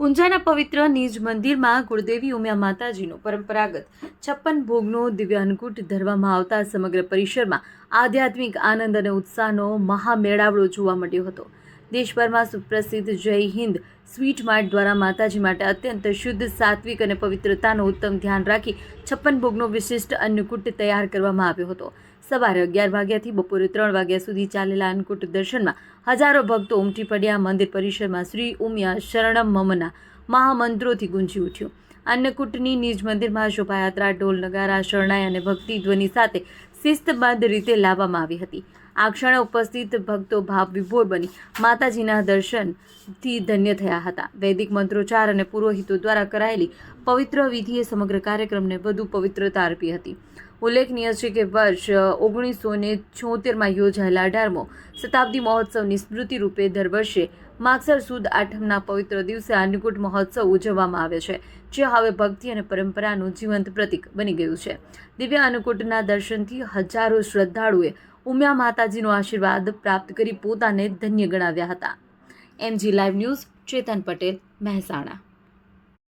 ઊંઝાના પવિત્ર નિજ મંદિરમાં કુળદેવી ઉમિયા માતાજીનો પરંપરાગત છપ્પન ભોગનો દિવ્ય ધરવામાં આવતા સમગ્ર પરિસરમાં આધ્યાત્મિક આનંદ અને ઉત્સાહનો મહામેળાવડો જોવા મળ્યો હતો. દેશભરમાં સુપ્રસિદ્ધ જય હિન્દ સ્વીટ માર્ટ દ્વારા માતાજી માટે અત્યંત શુદ્ધ, સાત્વિક અને પવિત્રતાનો ઉત્તમ ધ્યાન રાખી છપ્પન ભોગનો વિશિષ્ટ અન્નકૂટ તૈયાર કરવામાં આવ્યો હતો. સવારે અગિયાર વાગ્યાથી બપોરે ત્રણ વાગ્યા સુધી ચાલેલા અન્નકૂટ દર્શનમાં હજારો ભક્તો ઉમટી પડ્યા. મંદિર પરિસરમાં શ્રી ઉમિયા શરણમ મમના મહામંત્રોથી ગુંજી ઉઠ્યું. અન્નકૂટની નિજ મંદિરમાં શોભાયાત્રા, ઢોલ, નગારા, શરણાઈ અને ભક્તિ ધ્વનિ સાથે શિસ્તબદ્ધ રીતે લાવવામાં આવી હતી. આ ક્ષણે ઉપસ્થિત ભક્તો ભાવ વિભોર બની માતાજીના દર્શનથી ધન્ય થયા હતા. વૈદિક મંત્રોચ્ચાર અને પુરોહિતો દ્વારા કરાયેલી પવિત્ર વિધિએ સમગ્ર કાર્યક્રમને વધુ પવિત્રતા અર્પી હતી. ઉલ્લેખનીય છે કે વર્ષ ઓગણીસો ને છોતેરમાં યોજાયેલા અઢારમો શતાબ્દી મહોત્સવની સ્મૃતિ રૂપે દર વર્ષે માગસર સુદ આઠમના પવિત્ર દિવસે અન્નકૂટ મહોત્સવ ઉજવવામાં આવે છે, જે હવે ભક્તિ અને પરંપરાનું જીવંત પ્રતીક બની ગયું છે. દિવ્ય અન્નકૂટના દર્શનથી હજારો શ્રદ્ધાળુએ ઉમિયા માતાજીનો આશીર્વાદ પ્રાપ્ત કરી પોતાને ધન્ય ગણાવ્યા હતા. MG live news, Chetan Patel, Mehsana.